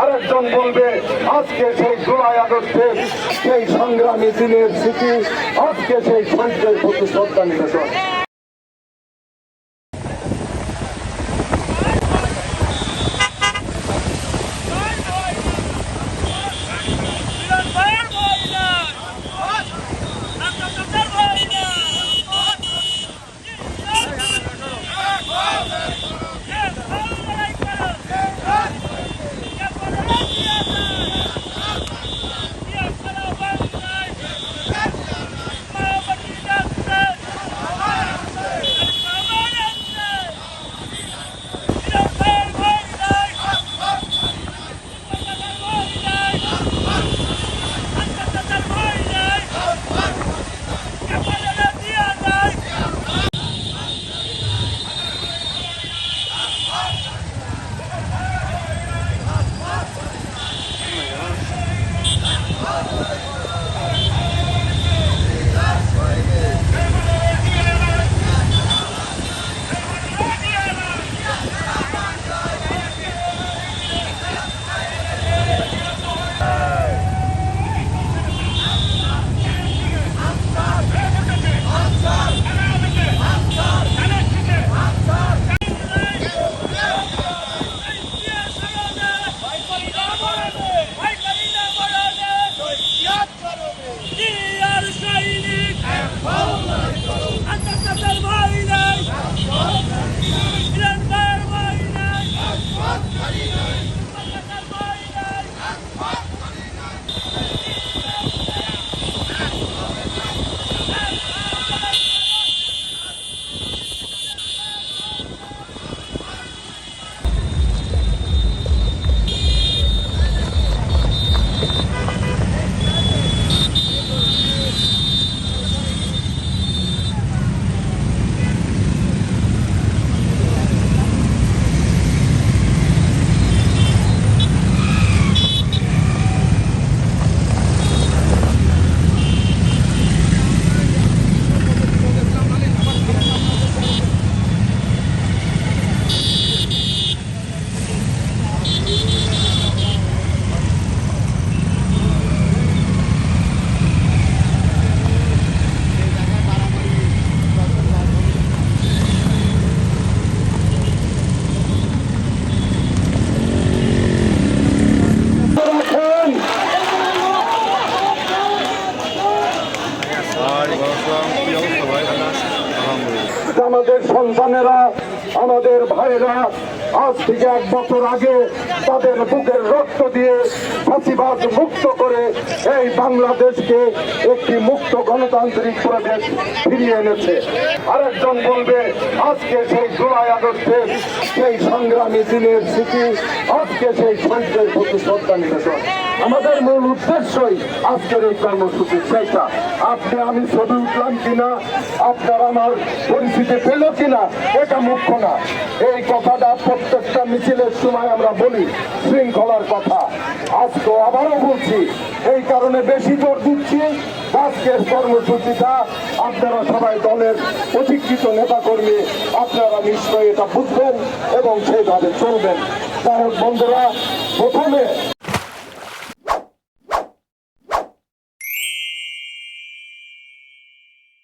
আরেকজন বলবে, আজকে সেই জুলাই আগস্টের সেই সংগ্রামী দিনের স্মৃতি, আজকে সেই শহীদদের প্রতি শ্রদ্ধা নিবেদন। Yeah! আমাদের সন্তানেরা আমাদের ভাইরা আজ থেকে এক বছর আগে তাদের বুকের রক্ত দিয়ে ফাঁসিবাদ মুক্ত করে এই বাংলাদেশকে একটি মুক্ত গণতান্ত্রিক প্রদেশ ফিরিয়ে এনেছে। আরেকজন বলবে, আজকে সেই জুলাই আগস্টের সেই সংগ্রামী দিনের স্মৃতি, আজকে সেই শহীদদের প্রতি শ্রদ্ধা নিবেদন। আমাদের মূল উদ্দেশ্যই আজকের এই কর্মসূচি সেইটা আপনি আমি ছবি উঠলাম কিনা, আপনার আমার পরিস্থিতি পেল কিনা, এটা মুখ্য না। এই কথাটা প্রত্যেকটা মিছিলের সময় আমরা বলি, শৃঙ্খলার কথা। আজকে আবারও বলছি, এই কারণে বেশি জোর দিচ্ছি। আজকের কর্মসূচিটা আপনারা সবাই দলের প্রশিক্ষিত নেতাকর্মী, আপনারা নিশ্চয়ই এটা বুঝবেন এবং সেইভাবে চলবেন। যাই হোক বন্ধুরা, প্রথমে